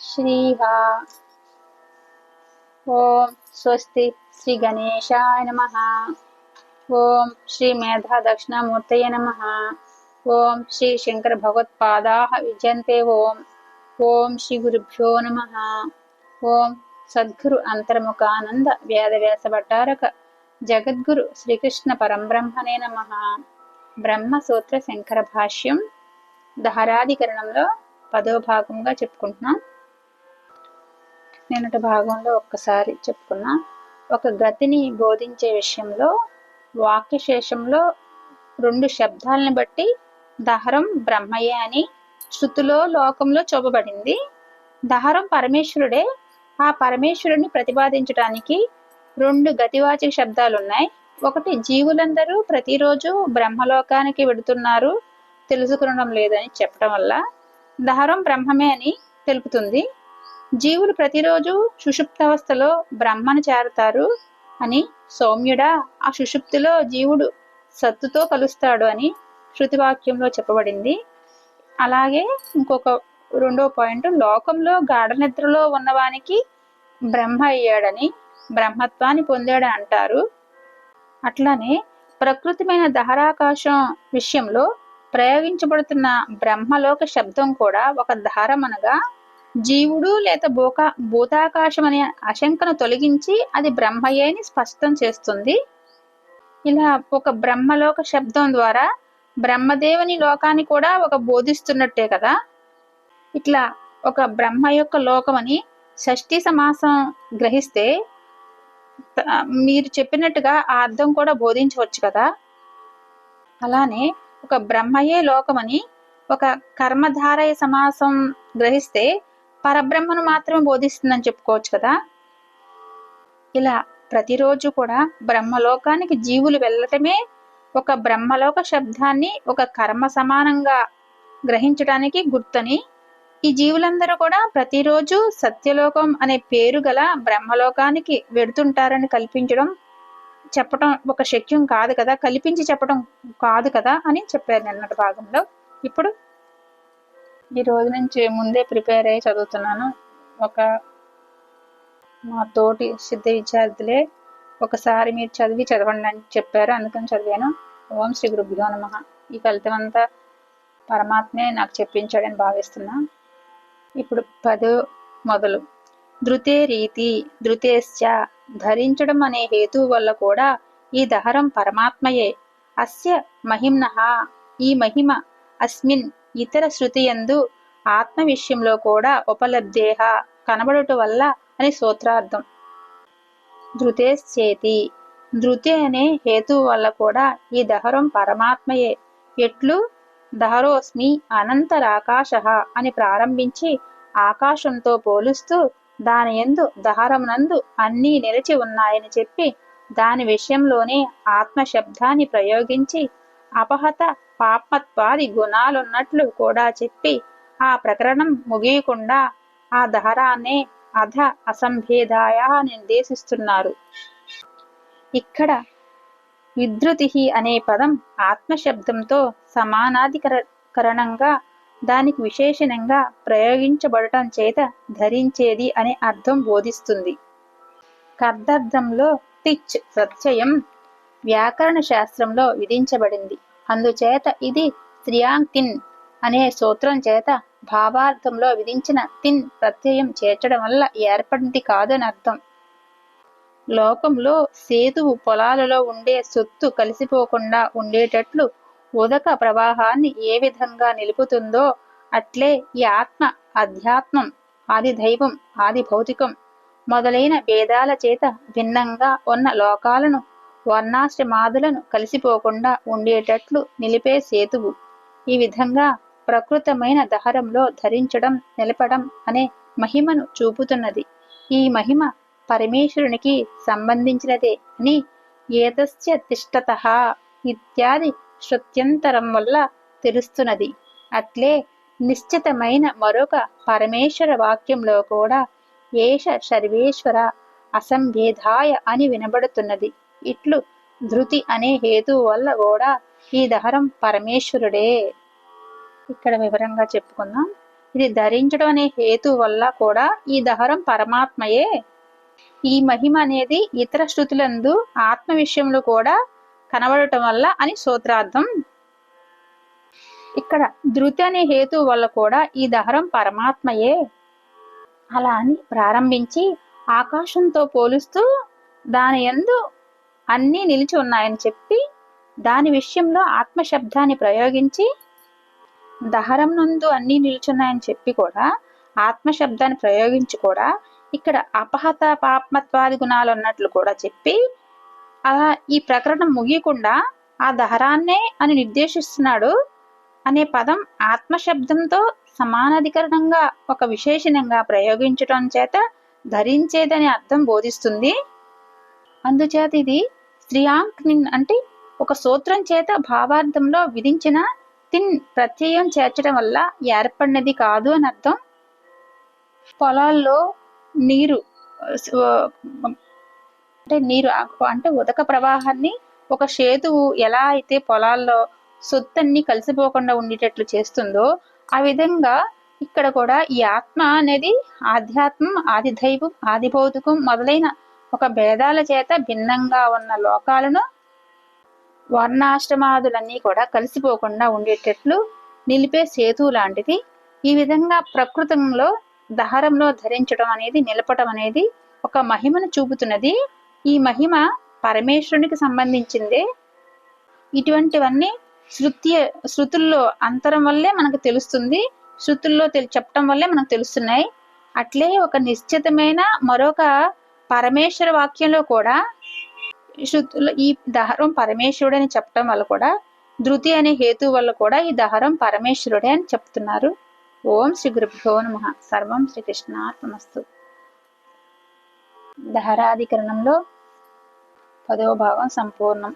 శ్రీహ ఓం స్వస్తి శ్రీ గణేశాయ నమ ఓం శ్రీ మేధా దక్షిణామూర్తయ నమ ఓం శ్రీ శంకర భగవత్పాదా విజయంతే ఓం ఓం శ్రీ గురుభ్యో నమ ఓం సద్గురు అంతర్ముఖానంద వేదవ్యాస భట్టారక జగద్గురు శ్రీకృష్ణ పరంబ్రహ్మనే నమ బ్రహ్మసూత్ర శంకర భాష్యం దహరాధికరణంలో పదో భాగంగా చెప్పుకుంటున్నాం నిన్నటి భాగంలో ఒక్కసారి చెప్పుకున్నా. ఒక గతిని బోధించే విషయంలో వాక్యశేషంలో రెండు శబ్దాలను బట్టి దహరం బ్రహ్మయ్య అని శృతిలో లోకంలో చూపబడింది. దహరం పరమేశ్వరుడే. ఆ పరమేశ్వరుడిని ప్రతిపాదించడానికి రెండు గతివాచక శబ్దాలు ఉన్నాయి ఒకటి జీవులందరూ ప్రతిరోజు బ్రహ్మలోకానికి వెడుతున్నారు. తెలుసుకునడం లేదని చెప్పడం వల్ల దహరం బ్రహ్మమే అని తెలుపుతుంది. జీవులు ప్రతిరోజు సుషుప్తావస్థలో బ్రహ్మను చేరతారు అని సౌమ్యుడా ఆ సుషుప్తిలో జీవుడు సత్తుతో కలుస్తాడు అని శృతివాక్యంలో చెప్పబడింది. అలాగే ఇంకొక రెండో పాయింట్ లోకంలో గాఢ నిద్రలో ఉన్నవానికి బ్రహ్మ అయ్యాడని బ్రహ్మత్వాన్ని పొందాడని అంటారు. అట్లానే ప్రకృతిమైన దహరాకాశం విషయంలో ప్రయోగించబడుతున్న బ్రహ్మలోక శబ్దం కూడా ఒక దహరం అనగా జీవుడు లేక భూకా భూతాకాశం అనే అశంకను తొలగించి అది బ్రహ్మయ్యని స్పష్టం చేస్తుంది. ఇలా ఒక బ్రహ్మలోక శబ్దం ద్వారా బ్రహ్మదేవుని లోకాన్ని కూడా ఒక బోధిస్తున్నట్టే కదా. ఇట్లా ఒక బ్రహ్మ యొక్క లోకమని షష్ఠి సమాసం గ్రహిస్తే మీరు చెప్పినట్టుగా ఆ అర్థం కూడా బోధించవచ్చు కదా. అలానే ఒక బ్రహ్మయే లోకమని ఒక కర్మధారయ సమాసం గ్రహిస్తే పరబ్రహ్మను మాత్రమే బోధిస్తుందని చెప్పుకోవచ్చు కదా? ఇలా ప్రతిరోజు కూడా బ్రహ్మలోకానికి జీవులు వెళ్ళటమే ఒక బ్రహ్మలోక శబ్దాన్ని ఒక కర్మ సమానంగా గ్రహించడానికి గుర్తని ఈ జీవులందరూ కూడా ప్రతిరోజు సత్యలోకం అనే పేరు గల బ్రహ్మలోకానికి వెడుతుంటారని కల్పించడం చెప్పడం ఒక శక్యం కాదు కదా? కల్పించి చెప్పడం కాదు కదా? అని చెప్పారు నిన్నటి భాగంలో. ఇప్పుడు ఈ రోజు నుంచి ముందే ప్రిపేర్ అయ్యి చదువుతున్నాను. ఒక మా తోటి సిద్ధ విద్యార్థులే ఒకసారి మీరు చదివి చదవండి అని చెప్పారు. అందుకని చదివాను. ఓం శ్రీ గురుభ్యో నమ. ఈ ఫలితం అంతా పరమాత్మే నాకు చెప్పించాడని భావిస్తున్నా. ఇప్పుడు పదో మొదలు. ధృతే రీతి ధృతేశ్చ ధరించడం అనే హేతువు వల్ల కూడా ఈ దహరం పరమాత్మయే. అస్య మహిమ్న. ఈ మహిమ అస్మిన్ ఇతర శృతియందు ఆత్మ విషయంలో కూడా ఉపలబ్ధేహ కనబడుట వల్ల అని సూత్రార్థం. ధృతేశ్చేతి. ధృతి అనే హేతు వల్ల కూడా ఈ దహరం పరమాత్మయే. ఎట్లు? దహరోస్మి అనంతరాకాశ అని ప్రారంభించి ఆకాశంతో పోలుస్తూ దాని ఎందు దహరమునందు అన్నీ నిలిచి ఉన్నాయని చెప్పి దాని విషయంలోనే ఆత్మ శబ్దాన్ని ప్రయోగించి అపహత పాపత్వాది గుణాలున్నట్లు కూడా చెప్పి ఆ ప్రకరణం ముగియకుండా ఆ దహరానే అధ అసంభేదాయ నిర్దేశిస్తున్నారు. ఇక్కడ విధృతి అనే పదం ఆత్మశబ్దంతో సమానాధికరణంగా దానికి విశేషణంగా ప్రయోగించబడటం చేత ధరించేది అనే అర్థం బోధిస్తుంది. కర్దార్థంలో తిచ్ ప్రత్యయం వ్యాకరణ శాస్త్రంలో విధించబడింది. అందుచేత ఇది శ్రియాంగ్ తిన్ అనే సూత్రం చేత భావార్థంలో విధించిన తిన్ ప్రత్యయం చేర్చడం వల్ల ఏర్పడింది కాదని అర్థం. లోకంలో సేతువు పొలాలలో ఉండే సొత్తు కలిసిపోకుండా ఉండేటట్లు ఉదక ప్రవాహాన్ని ఏ విధంగా నిలుపుతుందో అట్లే ఈ ఆత్మ అధ్యాత్మం ఆది దైవం ఆది భౌతికం మొదలైన భేదాల చేత భిన్నంగా ఉన్న లోకాలను వర్ణాశ్రమాదులను కలిసిపోకుండా ఉండేటట్లు నిలిపే సేతువు. ఈ విధంగా ప్రకృతమైన దహరంలో ధరించడం నిలపడం అనే మహిమను చూపుతున్నది. ఈ మహిమ పరమేశ్వరునికి సంబంధించినదే అని ఏతస్య తిష్టత ఇత్యాది శృత్యంతరం వల్ల తెలుస్తున్నది. అట్లే నిశ్చితమైన మరొక పరమేశ్వర వాక్యంలో కూడా ఏష సర్వేశ్వర అసంభేదాయ అని వినబడుతున్నది. ఇట్లు ధృతి అనే హేతు వల్ల కూడా ఈ దహరం పరమేశ్వరుడే. ఇక్కడ వివరంగా చెప్పుకుందాం. ఇది ధరించడం అనే హేతు వల్ల కూడా ఈ దహరం పరమాత్మయే. ఈ మహిమ అనేది ఇతర శృతులందు ఆత్మ విషయంలో కూడా కనబడటం వల్ల అని సూత్రార్థం. ఇక్కడ ధృతి అనే హేతు వల్ల కూడా ఈ దహరం పరమాత్మయే. అలా అని ప్రారంభించి ఆకాశంతో పోలుస్తూ దాని ఎందు అన్నీ నిలిచి ఉన్నాయని చెప్పి దాని విషయంలో ఆత్మశబ్దాన్ని ప్రయోగించి దహరం నందు అన్నీ నిలుచున్నాయని చెప్పి కూడా ఆత్మశబ్దాన్ని ప్రయోగించి కూడా ఇక్కడ అపహత పాపమత్వాది గుణాలు ఉన్నట్లు కూడా చెప్పి అలా ఈ ప్రకరణం ముగియకుండా ఆ దహరాన్నే అని నిర్దేశిస్తున్నాడు అనే పదం ఆత్మశబ్దంతో సమానాధికరణంగా ఒక విశేషణంగా ప్రయోగించడం చేత ధరించేదని అర్థం బోధిస్తుంది. అందుచేత ఇది స్త్రియాంక్ అంటే ఒక సూత్రం చేత భావార్థంలో విధించిన తిన్ ప్రత్యయం చేర్చడం వల్ల ఏర్పడినది కాదు అని అర్థం. పొలాల్లో నీరు అంటే నీరు అంటే ఉదక ప్రవాహాన్ని ఒక సేతువు ఎలా అయితే పొలాల్లో సొత్తన్ని కలిసిపోకుండా ఉండేటట్లు చేస్తుందో ఆ విధంగా ఇక్కడ కూడా ఈ ఆత్మ అనేది ఆధ్యాత్మం ఆది దైవం ఆది భౌతికం మొదలైన ఒక భేదాల చేత భిన్నంగా ఉన్న లోకాలను వర్ణాశ్రమాదులన్నీ కూడా కలిసిపోకుండా ఉండేటట్లు నిలిపే సేతు లాంటిది. ఈ విధంగా ప్రకృతంలో దహరంలో ధరించడం అనేది నిలపడం అనేది ఒక మహిమను చూపుతున్నది. ఈ మహిమ పరమేశ్వరునికి సంబంధించిందే. ఇటువంటివన్నీ శృతి శృతుల్లో అంతరం వల్లే మనకు తెలుస్తుంది. శృతుల్లో తెలి చెప్పడం వల్లే మనకు తెలుస్తున్నాయి. అట్లే ఒక నిశ్చితమైన మరొక పరమేశ్వర వాక్యంలో కూడా శృతులు ఈ దహరం పరమేశ్వరుడు అని చెప్పడం వల్ల కూడా ధృతి అనే హేతు వల్ల కూడా ఈ దహరం పరమేశ్వరుడే అని చెప్తున్నారు. ఓం శ్రీ గురుభ్యో నమ. సర్వం శ్రీకృష్ణార్పణస్తు దహరాధికరణంలో పదవ భాగం సంపూర్ణం.